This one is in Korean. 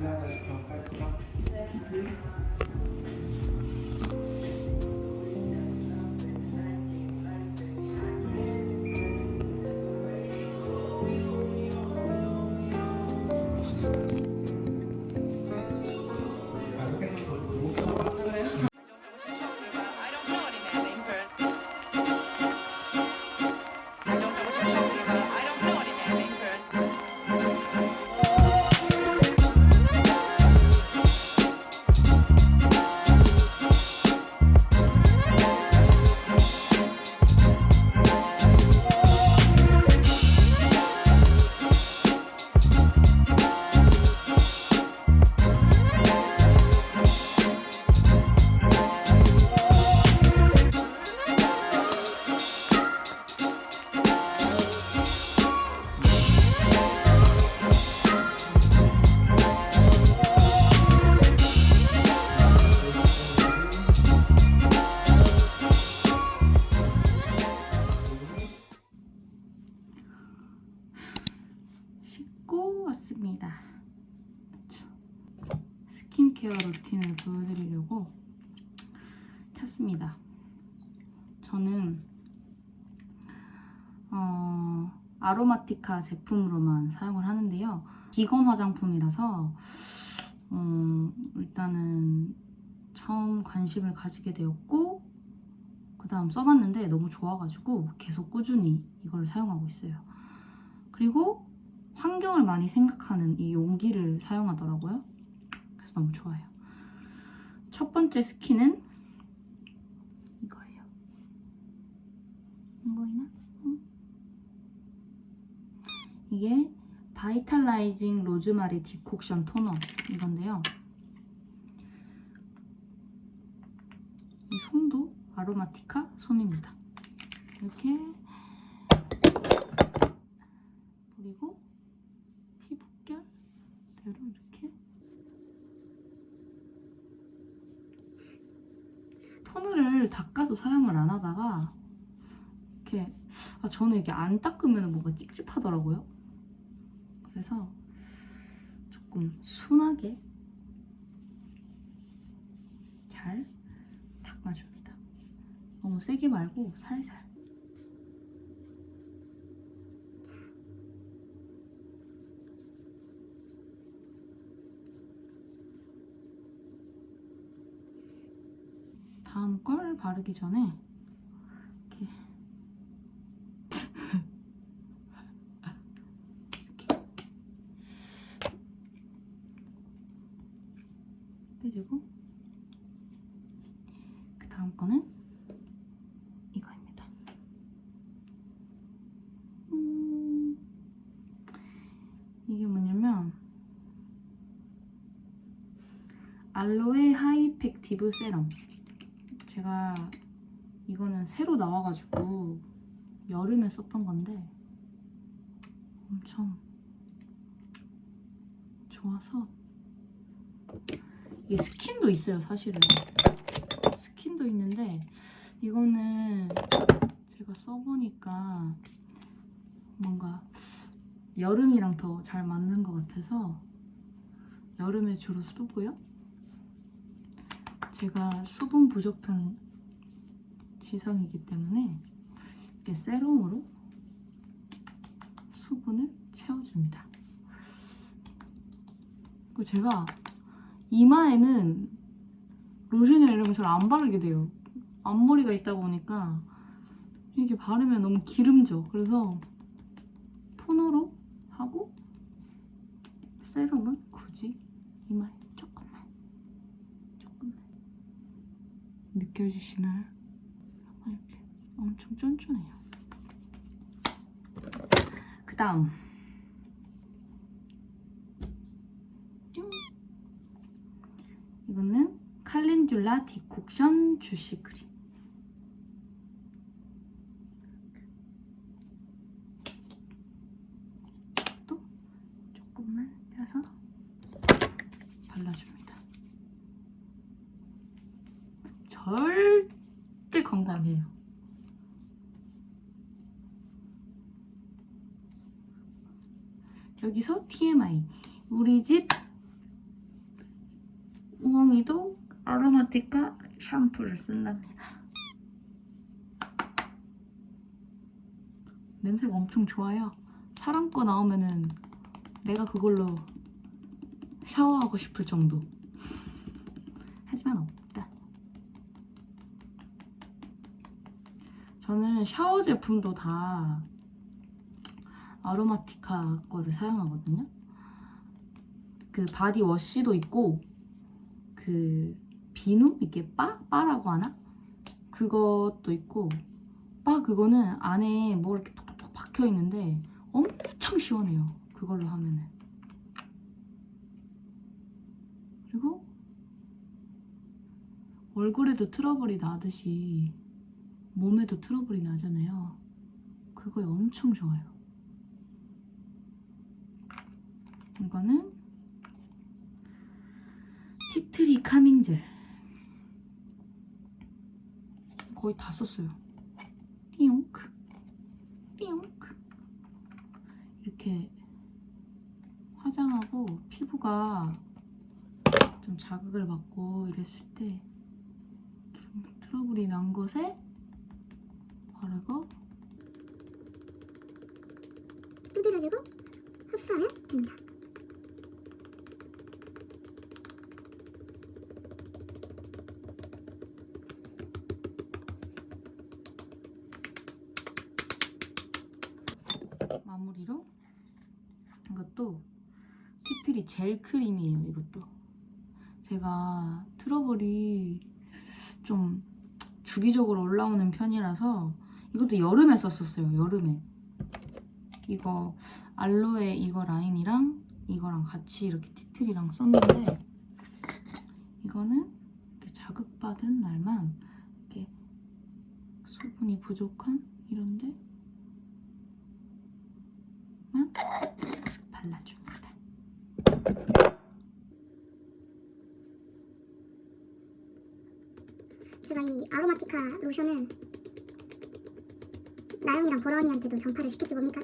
mère, elle ne pas 왔습니다. 스킨케어 루틴을 보여드리려고 켰습니다. 저는 어, 아로마티카 제품으로만 사용을 하는데요. 기건 화장품이라서 어, 일단은 처음 관심을 가지게 되었고 그 다음 써봤는데 너무 좋아가지고 계속 꾸준히 이걸 사용하고 있어요. 그리고 환경을 많이 생각하는 이 용기를 사용하더라고요. 그래서 너무 좋아요. 첫 번째 스킨은 이거예요. 안 보이나? 응? 이게 바이탈라이징 로즈마리 디콕션 토너 이건데요. 이 솜도 아로마티카 솜입니다. 이렇게 그리고 피부결대로 이렇게 토너를 닦아서 사용을 안 하다가 이렇게 아 저는 이게 안 닦으면 뭔가 찝찝하더라고요. 그래서 조금 순하게 잘 닦아줍니다. 너무 세게 말고 살살. 다음 걸 바르기 전에 이렇게 이렇게 그리고 그 다음 거는 이거입니다. 음, 이게 뭐냐면 알로에 하이펙티브 세럼 제가 이거는 새로 나와가지고 여름에 썼던 건데 엄청 좋아서. 이게 스킨도 있어요 사실은. 스킨도 있는데 이거는 제가 써보니까 뭔가 여름이랑 더 잘 맞는 것 같아서 여름에 주로 쓰고요 제가 수분 부족한 지성이기 때문에 이렇게 세럼으로 수분을 채워줍니다. 그리고 제가 이마에는 로션이나 이런 거잘안 바르게 돼요. 앞머리가 있다 보니까 이게 바르면 너무 기름져. 그래서 토너로 하고 세럼은 굳이 이마에 조금만 조금만 느껴지시나요? 아, 엄청 쫀쫀해요. 그 다음 이거는 칼렌듈라 디콕션 주시 크림. 또 조금만 떼서 발라줍니다. 건강해요. 여기서 TMI. 우리 집 우엉이도 아로마티카 샴푸를 쓴답니다. 냄새가 엄청 좋아요. 사람 거 나오면은 내가 그걸로 샤워하고 싶을 정도. 하지만 없다. 저는 샤워 제품도 다 아로마티카 거를 사용하거든요. 그 바디 워시도 있고 그 비누 이게 빠 빠라고 하나? 그것도 있고 빠 그거는 안에 뭐 이렇게 톡톡톡 박혀 있는데 엄청 시원해요. 그걸로 하면은 그리고 얼굴에도 트러블이 나듯이 몸에도 트러블이 나잖아요. 그거에 엄청 좋아요. 이거는 티트리 카밍 젤 거의 다 썼어요 띠용크 띠용크 이렇게 화장하고 피부가 좀좀 자극을 받고 이랬을 때좀 트러블이 난 것에 바르고 두드려주고 흡수하면 됩니다. 마무리로 이것도 시트리 젤 크림이에요 이것도 제가 트러블이 좀 주기적으로 올라오는 편이라서 이것도 여름에 썼었어요 여름에 이거 알로에 이거 라인이랑 이거랑 같이 이렇게 티틀이랑 썼는데 이거는 이렇게 자극받은 날만 이렇게 수분이 부족한 이런데 만 발라줍니다. 제가 이 아로마티카 로션을 나영이랑 보라언니한테도 전파를 시켰지 뭡니까?